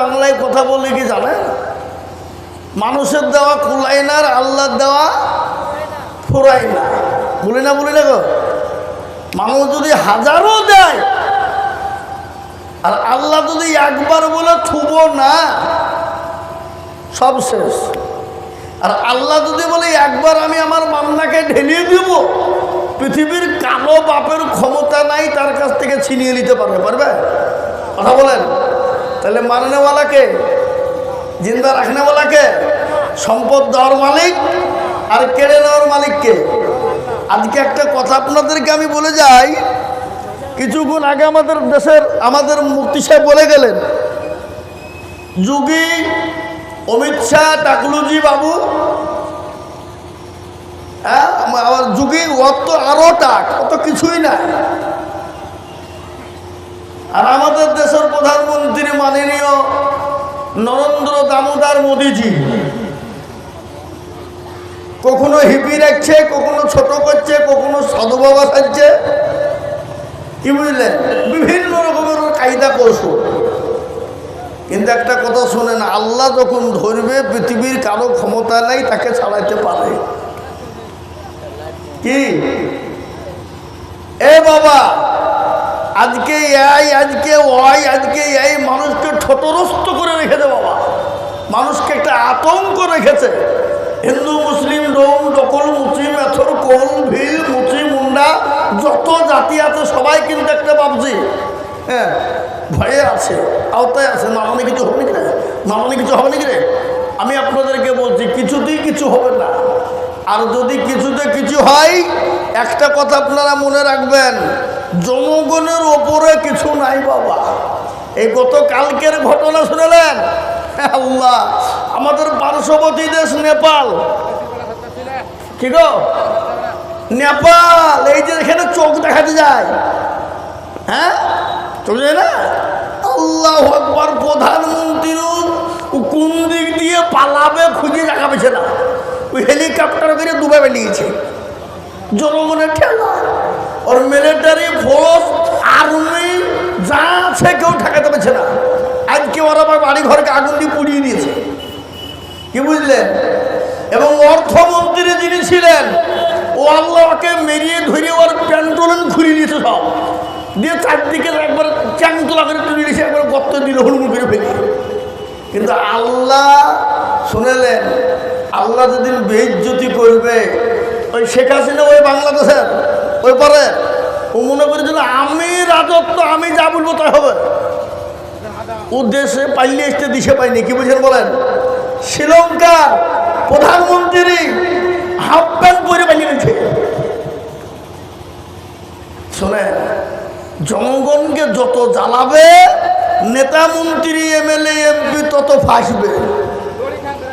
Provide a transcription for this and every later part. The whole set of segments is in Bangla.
বাংলায় কথা বলে কি জানেন মানুষের দেওয়া কুলাই না আর আল্লাহর দেওয়া ফুরাই না। বলি না বলি না গো। মানুষ যদি হাজারও দেয়, আর আল্লাহ যদি একবার বলে থুব না, সব শেষ। আর আল্লাহ যদি বলে একবার আমি আমার মামলাকে ঢেলিয়ে দিব, পৃথিবীর কালো বাপের ক্ষমতা নাই, তার কাছ থেকে ছিনিয়ে নিতে পারবে পারবে? কথা বলেন। তাহলে মাননেওয়ালাকে জিন্দা রাখনেওয়ালাকে, সম্পদ দেওয়ার মালিক আর কেড়ে নেওয়ার মালিককে। আজকে একটা কথা আপনাদেরকে আমি বলে যাই, কিছুক্ষণ আগে আমাদের দেশের, আমাদের মুক্তি সাহেব বলে গেলেন, যুগী অমিত শাহ টাকলুজি বাবু হ্যাঁ আমার যুগী ওর তো আরও টাক, অত কিছুই নাই। আর আমাদের মাননীয় নরেন্দ্র দামোদর মোদীজি। কখনো হিপি রাখছে কখনো ছোট করছে, কখনো সাধু বাবা সাজছে। কি বুঝলেন বিভিন্ন রকমের কায়দা কৌশল। কিন্তু একটা কথা শোনেন, আল্লাহ যখন ধরবে, পৃথিবীর কারও ক্ষমতা নাই, তাকে ছাড়াইতে পারে। কি? এ বাবা আজকে এই, আজকে ওই, আজকে এই মানুষকে ঠোঁটরস্ত করে রেখেছে বাবা। মানুষকে একটা আতঙ্ক রেখেছে। হিন্দু, মুসলিম ডোম ডকল মুসলিম এথর কোল, ভিল, মুচি, মুন্ডা, যত জাতি আছে, সবাই কিন্তু একটা ভাবছি হ্যাঁ ভয়ে আছে, আওতায় আছে। না মানে কিছু হবে রে? না মানে কিছু হবে রে? আমি আপনাদেরকে বলছি, কিছুতেই কিছু হবে না। আর যদি কিছুতে কিছু হয়, একটা কথা আপনারা মনে রাখবেন জনগণের ওপরে কিছু নাই বাবা। এই গত কালকের ঘটনা শুনেলেন? আল্লাহ, আমাদের পার্শ্ববর্তী দেশ নেপাল। কি গো? নেপাল, এই যে এখানে চোখ দেখাতে যায়। হ্যাঁ? চলে যায় না? আল্লাহ একবার প্রধানমন্ত্রীর কোন দিক দিয়ে পালাবে খুঁজে দেখা পেছে না ওই হেলিকপ্টার করে ডুবে বেরিয়েছে জনগণের ঠেলা। ওর মিলিটারি ফোর্স আর্মি যা আছে কেউ ঠেকাতে পারছে না। আজকে ওরা আবার বাড়ি ঘরকে আগুন দিয়ে পুড়িয়ে দিয়েছে। কি বুঝলেন? এবং অর্থমন্ত্রী যিনি ছিলেন, ও আল্লাহকে মেরিয়ে ধরে ওর প্যান্টোলন খুলে দিয়েছে সব। দিয়ে চারদিকে একবার চ্যাংতলা করে তুলে দিয়েছে একবার গর্ত দিল, হুড়মুড় করে ফেলে। কিন্তু আল্লাহ, শুনেলেন? আল্লাহ যেদিন বেইজ্জতি করবে, ওই শেখ হাসিনা ওই বাংলাদেশের ওই পরে ও মনে করেছিল আমি রাজত্ব, আমি যা বলব তাই হবে। ও দেশে পাইলে আসতে দিশে পাইনি কি বুঝেন বলেন? শ্রীলঙ্কার প্রধানমন্ত্রী হাফ প্যান্ট পরে পাইয়ে গেছে। শোনেন, জনগণকে যত জ্বালাবে, নেতা মন্ত্রী, এমএলএ, এমপি, তত ফাঁসবে।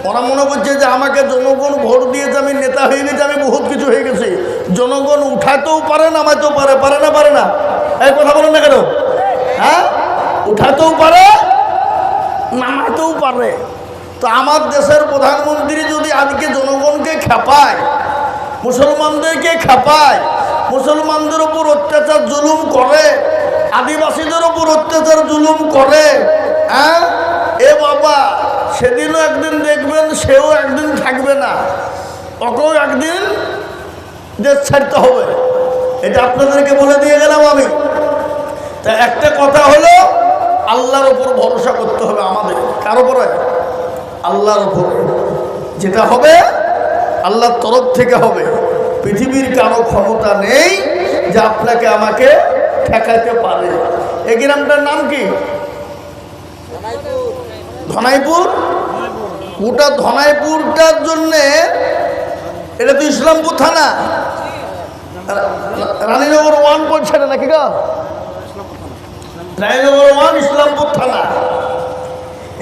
ওরা মনে করছে যে আমাকে জনগণ ভোট দিয়েছে, আমি নেতা হয়ে গেছি, আমি বহুত কিছু হয়ে গেছি। জনগণ উঠাতেও পারে নামাতেও পারে পারে না পারে না। এই কথা বলেন না কেন? হ্যাঁ? উঠাতেও পারে, নামাতেও পারে। তো আমার দেশের প্রধানমন্ত্রী যদি আজকে জনগণকে খেপায়, মুসলমানদেরকে খেপায়, মুসলমানদের ওপর অত্যাচার, জুলুম করে, আদিবাসীদের ওপর অত্যাচার, জুলুম করে হ্যাঁ? এ বাবা, সেদিনও একদিন দেখবেন, সেও একদিন থাকবে না। ওকেও একদিন দেশ ছাড়তে হবে। এটা আপনাদেরকে বলে দিয়ে গেলাম আমি। তা একটা কথা হলো, আল্লাহর ওপর ভরসা করতে হবে আমাদের। কার উপরে? আল্লাহর ওপর যেটা হবে, আল্লাহর তরফ থেকে হবে। পৃথিবীর কারও ক্ষমতা নেই যে আপনাকে আমাকে ঠেকাইতে পারে। এই গ্রামটার নাম কি? ধনাইপুর। ওটা ধনাইপুরটার জন্যে, এটা তো ইসলামপুর থানা। রানীনগর ওয়ান বলছে না নাকি গা? রানীনগর ওয়ান ইসলামপুর থানা।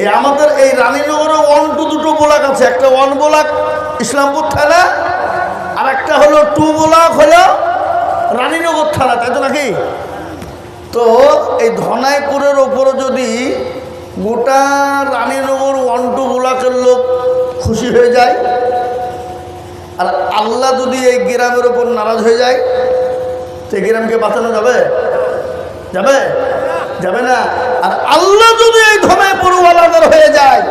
এই আমাদের এই রানীনগরে ওয়ান টু দুটো ব্লক আছে, একটা ওয়ান ব্লক ইসলামপুর থানা, আর একটা হলো টু ব্লক হলো রানীনগর থানা, তাই তো নাকি? তো এই ধনাইপুরের ওপরে যদি গোটা রানীনগর ওয়ান টু ব্লকের লোক খুশি হয়ে যায় আর আল্লাহ যদি এই গ্রামের ওপর নারাজ হয়ে যায়, তো এই গ্রামকে বাঁচানো যাবে? যাবে? যাবে না। আর আল্লাহ যদি এই ধমে পড়ুয়ালাদের হয়ে যায়,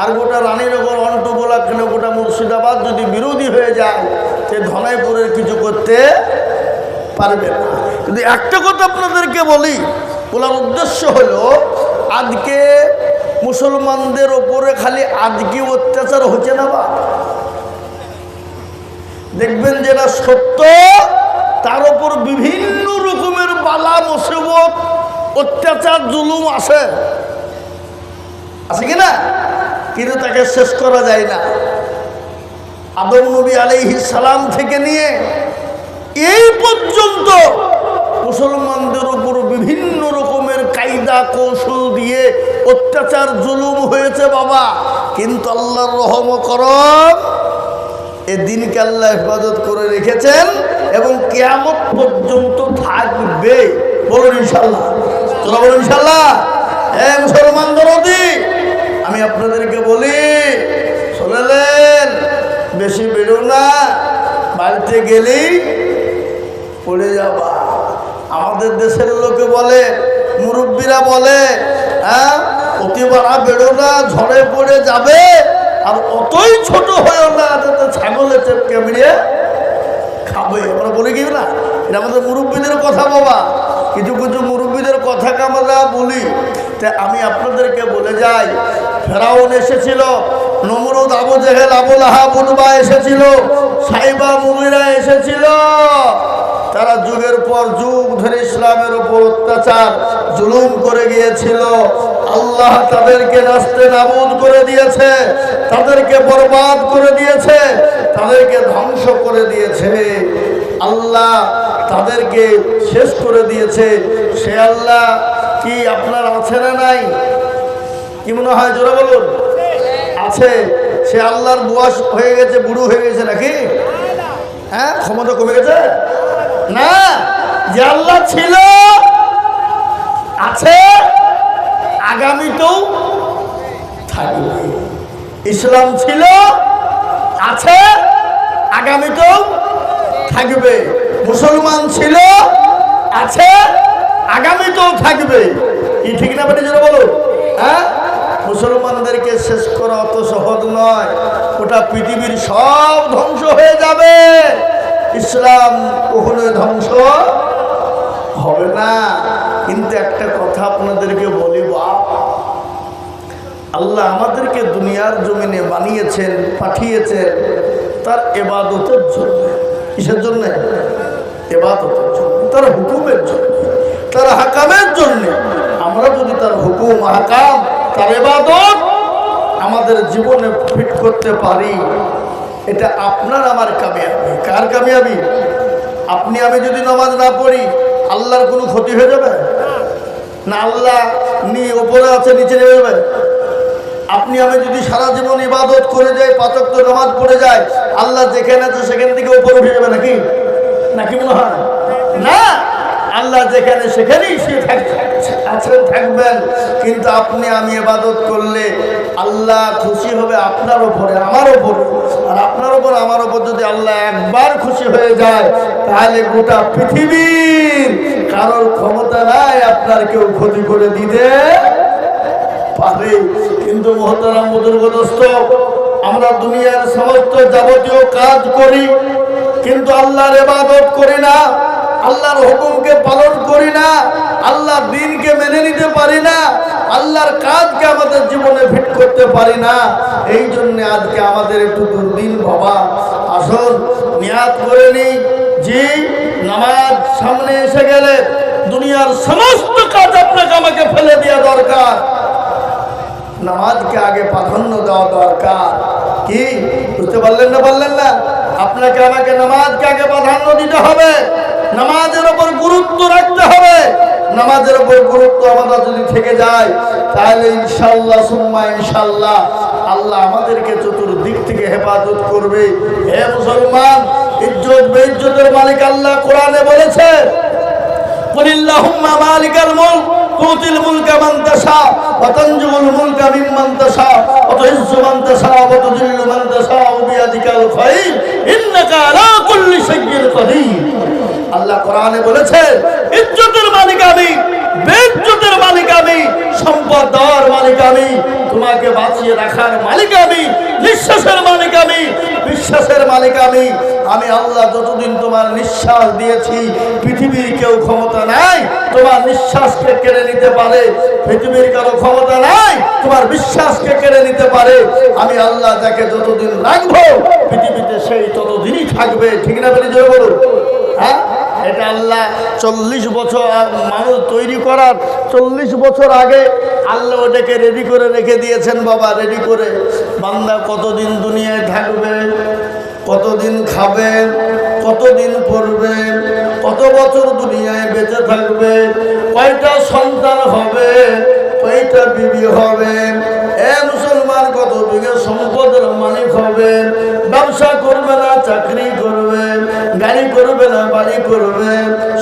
আর গোটা রানীনগর, অন্টবোলা কেন গোটা মুর্শিদাবাদ যদি বিরোধী হয়ে যায়, সে ধনাইপুরের কিছু করতে পারবে না। কিন্তু একটা কথা আপনাদেরকে বলি, বলার উদ্দেশ্য হলো, আজকে মুসলমানদের ওপরে খালি আজকে অত্যাচার হচ্ছে না বা? দেখবেন যেটা সত্য, তার উপর বিভিন্ন রকমের বালা, মুসিবত, অত্যাচার, জুলুম আছে আছে কি না? কিন্তু তাকে শেষ করা যায় না। আদম নবী আলাইহি সালাম থেকে নিয়ে এই পর্যন্ত মুসলমানদের উপর বিভিন্ন রকমের কায়দা, কৌশল দিয়ে অত্যাচার, জুলুম হয়েছে বাবা। কিন্তু আল্লাহর রহম করম এ দিনকে আল্লাহ হেফাজত করে রেখেছেন এবং কেয়ামত পর্যন্ত থাকবে। বলুন ইনশাল্লাহ তোরা বলুন ইনশাল্লাহ হ্যাঁ মুসলমান দরদি আমি আপনাদেরকে বলি, শুনেলেন, বেশি বেরো না, বাড়িতে গেলেই পড়ে যাবা। আমাদের দেশের লোকে বলে, মুরব্বীরা বলে হ্যাঁ অতিবারা বেরো না, ঝড়ে পড়ে যাবে। আর অতই ছোট হয়েও না যাতে ছাগলে চেপকে মিলিয়ে খাবে। আমরা বলি কি না? এটা আমাদের মুরব্বীদের কথা বাবা। কিছু কিছু মুরব্বীদের কথাকে আমরা বলি। তা আমি আপনাদেরকে বলে যাই, ফেরাউন এসেছিল, নমরুদ আবু জেহেল আবুল আহাবুলবা এসেছিল, সাইবা মুমিরা এসেছিল। তারা যুগের পর যুগ ধরে ইসলামের উপর অত্যাচার, জুলুম করে গিয়েছিল। আল্লাহ তাদেরকে নাস্তে নাবুদ করে দিয়েছে, তাদেরকে বরবাদ করে দিয়েছে, তাদেরকে ধ্বংস করে দিয়েছে। আল্লাহ তাদেরকে শেষ করে দিয়েছে। সে আল্লাহ কি আপনার আছে না নাই? কি মনে হয়, জোরে বলুন? আছে। সে আল্লাহর বয়স হয়ে গেছে, বুড়ো হয়ে গেছে নাকি? হ্যাঁ ক্ষমতা কমে গেছে? না আল্লাহ ছিল, আছে, আগামীতেও থাকবে। ইসলাম ছিল, আছে, আগামীতেও থাকবে। মুসলমান ছিল, আছে, আগামীতেও থাকবে। কি ঠিক না বেটে যেটা বলো? হ্যাঁ? মুসলমানদেরকে শেষ করা অত সহজ নয়। ওটা পৃথিবীর সব ধ্বংস হয়ে যাবে। ইসলাম কখনোই ধ্বংস হবে না। কিন্তু একটা কথা আপনাদেরকে বলি বাপ আল্লাহ আমাদেরকে দুনিয়ার জমিনে বানিয়েছেন, পাঠিয়েছেন তার এবাদতের জন্য। কিসের জন্য? এবাদতের জন্য। তার হুকুমের জন্য, তার হাকামের জন্য। আমরা যদি তার হুকুম, হাকাম, তার এবাদত আমাদের জীবনে ফিট করতে পারি এটা আপনার, আমার কামিয়াবি। কার কামিয়াবি? আপনি, আমি যদি নামাজ না পড়ি, আল্লাহর কোনো ক্ষতি হয়ে যাবে? না, আল্লাহ নি ওপরে আছে, নিচে নেমে যাবে? আপনি, আমি যদি সারা জীবন ইবাদত করে যাই পাচক তো নামাজ পড়ে যায় আল্লাহ যেখানে আছে, সেখান থেকে উপরে উঠে যাবে নাকি? নাকি মনে হয়? না! আল্লাহ যেখানে, সেখানেই সে থাক- আছেন থাকবেন, কিন্তু আপনি আমি ইবাদত করলে আল্লাহ খুশি হবে আপনার ওপরে আমার ওপরে আর আপনার ওপর আমার ওপর যদি আল্লাহ একবার খুশি হয়ে যায়, তাহলে গোটা পৃথিবীর কারোর ক্ষমতা নাই আপনার কেউ ক্ষতি করে দিতে পারে। কিন্তু মহতারাম বুজুর্গদস্ত, আমরা দুনিয়ার সমস্ত যাবতীয় কাজ করি, কিন্তু আল্লাহর এবাদত করি না। আল্লাহর হুকুমকে পালন করি না, আল্লাহর দিনকে মেনে নিতে পারি না, আল্লাহর কাজকে আমাদের জীবনে ফিট করতে পারি না। এই জন্যে আজকে আমাদের একটু দুর্দিন বাবা। আসল নিয়াদ করে নিই। যে নামাজ সামনে এসে গেলে দুনিয়ার সমস্ত কাজ আপনাকে আমাকে ফেলে দেওয়া দরকার। নামাজকে আগে প্রাধান্য দেওয়া দরকার। কি? বুঝতে পারলেন না বললেন না? আপনাকে আমাকে নামাজকে আগে প্রাধান্য দিতে হবে। নামাজের ওপর গুরুত্ব রাখতে হবে। নামাজের ওপর গুরুত্ব আমাদের যদি থেকে যায়, তাহলে ইনশাল্লাহ সুম্মা ইনশাল্লাহ আল্লাহ আমাদেরকে চতুর্দিক থেকে হেফাজত করবে। হে মুসলমান, ইজ্জত, বেইজ্জতের মালিক আল্লাহ কোরআনে বলেছে মালিকাল আল্লাহ কোরআনে বলেছে, ইজ্জতের মালিক আমি বেজ্জতের মালিক আমি, সম্পদ দেওয়ার মালিক আমি, তোমাকে বাঁচিয়ে রাখার মালিক আমি, নিঃশ্বাসের মালিক আমি, বিশ্বাসের মালিক আমি আমি আল্লাহ যতদিন তোমার নিঃশ্বাস দিয়েছি, পৃথিবীর কেউ ক্ষমতা নাই, তোমার নিঃশ্বাসকে কেড়ে নিতে পারে, পৃথিবীর কারও ক্ষমতা নাই, তোমার বিশ্বাসকে কেড়ে নিতে পারে, আমি আল্লাহ যাকে যতদিন রাখব, পৃথিবীতে সেই ততদিনই থাকবে। ঠিক না বলি জোরে বলুন। হ্যাঁ? এটা আল্লাহ চল্লিশ বছর মানুষ তৈরি করার চল্লিশ বছর আগে আল্লাহ ওটাকে রেডি করে রেখে দিয়েছেন বাবা রেডি করে। বান্দা কতদিন দুনিয়ায় থাকবে, কতদিন খাবে, কতদিন পড়বে, কত বছর দুনিয়ায় বেঁচে থাকবে, কয়টা সন্তান হবে, কয়টা বিবি হবে, এ মুসলমান কত বিঘে সম্পদের মালিক হবে, ব্যবসা করবে না, চাকরি গাড়ি করবে না বাড়ি করবে?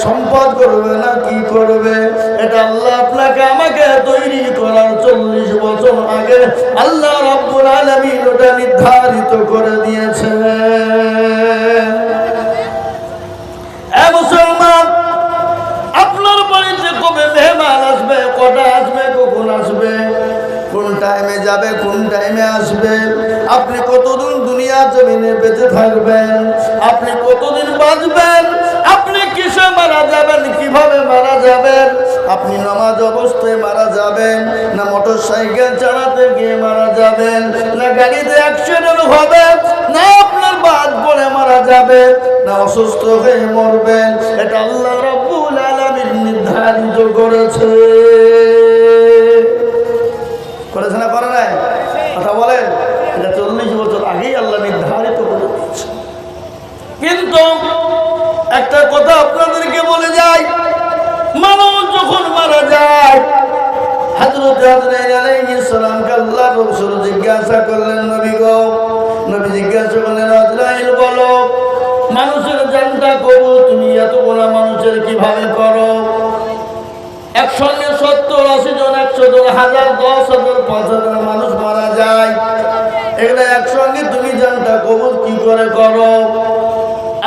সম্পদ করবে না কি করবে? এটা আল্লাহ আপনাকে আমাকে তৈরি করার চল্লিশ বছর আগে আল্লাহ রব্বুল আলমিন ওটা নির্ধারিত করে দিয়েছে। টাইমে যাবে, কোন টাইমে আসবে? আপনি কতদিন দুনিয়া জমিনে বেঁচে থাকবেন? আপনি কতদিন বাঁচবেন? আপনি কিসে মারা যাবেন? কীভাবে মারা যাবেন? আপনি নামাজ অবস্থায় মারা যাবেন, না মোটর সাইকেল চালাতে গিয়ে মারা যাবেন, না গাড়িতে অ্যাক্সিডেন্ট হবে, না আপনার বাদ পড়ে মারা যাবে, না অসুস্থ হয়ে মরবেন। এটা আল্লাহ রব্বুল আলামিন নির্ধারিত করেছে না করে নাই কথা বলেন এটা চল্লিশ বছর আগেই আল্লাহ নির্ধারিত করে দিয়েছে কিন্তু একটা কথা আপনাদেরকে বলে যাই মানুষ যখন মারা যায় সালামকে আল্লাহ রাসূল জিজ্ঞাসা করলেন নবী গো নবী জিজ্ঞাসা করলেন আজরাইল বলো মানুষের জানটা করো তুমি এত বড় মানুষের কীভাবে করো একসঙ্গে সত্তর আশি জন একশো জন হাজার দশ হাজার পাঁচ হাজার মানুষ মারা যায় এগুলো একসঙ্গে তুমি জানটা কবুল কি করে করো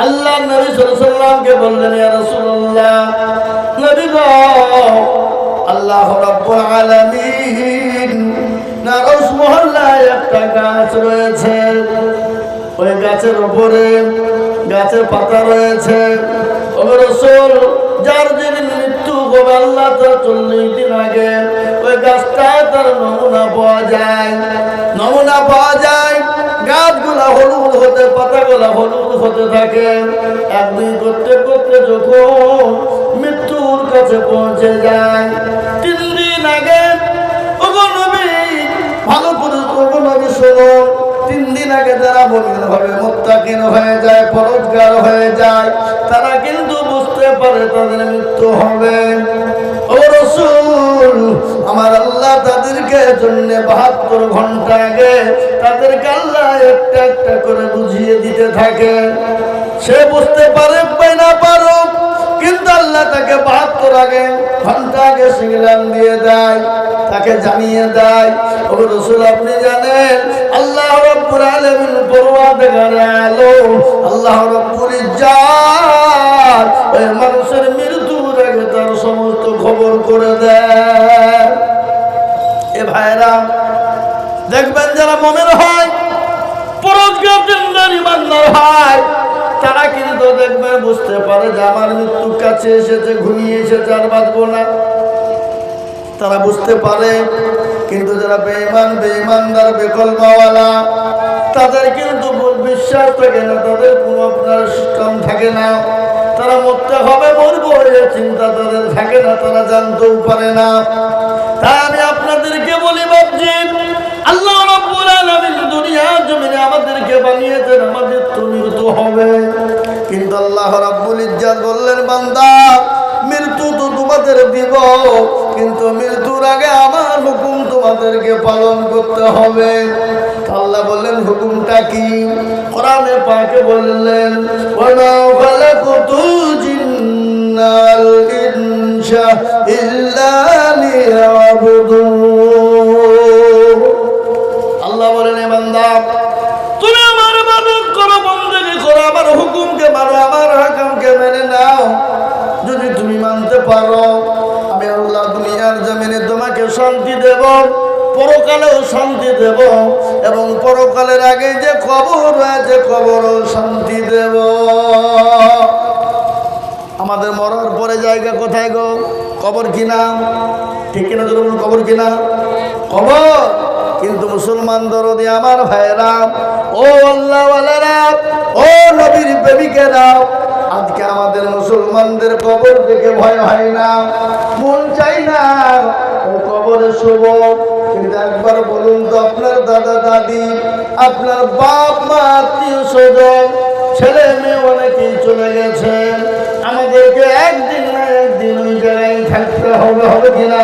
আল্লাহ নবী সাল্লামকে বললেন, ইয়া রাসূলুল্লাহ, নবী গো আল্লাহ রাব্বুল আলামিন নারস মহল্লায় একটা গাছ রয়েছে। ওই গাছের উপরে গাছের পাতা রয়েছে। রসুল, যার যেদিন মৃত্যু হবে আল্লাহ তার চল্লিশ দিন আগে, ওই গাছটায় তার নমুনা পাওয়া যায়। নমুনা পাওয়া যায়, গাছগুলা হলুদ হতে পাতাগুলা হলুদ হতে থাকে। একদিন করতে করতে যখন মৃত্যুর কাছে পৌঁছে যায় আগে ভালো করে শোনো। তিন দিন আগে যারা হবে মোত্তাকিন হয়ে যায় পরোজগার হয়ে যায়, তারা কিন্তু বুঝতে পারে তাদের মৃত্যু হবে। ও রসুল, আমার আল্লাহ তাদেরকে জন্য বাহাত্তর ঘণ্টা একটা একটা করে বুঝিয়ে দিতে থাকে। সে বুঝতে পারে না পারো কিন্তু আল্লাহ তাকে বাহাত্তর আগে, ঘণ্টা আগে সিগলাম দিয়ে দেয়, তাকে জানিয়ে দেয় রসুল, আপনি জানেন, আল্লাহ রব্বুর আলমিন পরওয়ারদিগার আলো, আল্লাহ রব্বুর ইজ্জাত, ওই মানুষের মৃত্যুর আগে তার সমস্ত খবর করে দেয়। এ ভাইরা, দেখবেন যারা মনের হয় তারা কিন্তু দেখবে, বুঝতে পারে যে আমার মৃত্যুর কাছে এসেছে, ঘুমিয়ে এসেছে, আর বাঁচবো না। তারা বুঝতে পারে, কিন্তু যারা বেঈমান, বেঈমানদার, বেকলমাওয়ালা, তাদের কিন্তু বিশ্বাস থাকে না, তাদের কোনো আপনার সিস্টেম থাকে না। তারা মরতে হবে, মরবো এই চিন্তা তাদের থাকে না, তারা জানতেও পারে না। তাই আমি বানিয়েছেন, আমাদের তো মৃত্যু হবে। কিন্তু আল্লাহ রাব্বুল ইজ্জাত বললেন, বান্দা, মৃত্যু তো তোমাদের দিব, কিন্তু মৃত্যুর আগে আমার হুকুম তোমাদেরকে পালন করতে হবে। আল্লাহ বললেন, হুকুমটা কি? কোরআনে পাকে বললেন ইল্লা লিয়াবুদুন। দেব পরকালেও শান্তি দেব এবং পরকালের আগে যে কবর রয়েছে কবরও শান্তি দেব। আমাদের মরার পরে জায়গা কোথায় গো? কবর কিনা? ঠিক কিনা ধরুন কবর কিনা? কবর। কিন্তু মুসলমান দরদি আমার ভাইরা ও আল্লাহওয়ালারা ও নবীর প্রেমিকেরা, আজকে আমাদের মুসলমানদের কবর দেখে ভয় হয় না, মন চাই না কবরে শুভ কিন্তু একবার বলুন তো আপনার দাদা, দাদি, আপনার বাপ, মা, আত্মীয় স্বজন, ছেলে, মেয়ে অনেকেই চলে গেছেন আমাদেরকে একদিন না একদিন ওই জায়গায় থাকতে হবে হবে কিনা?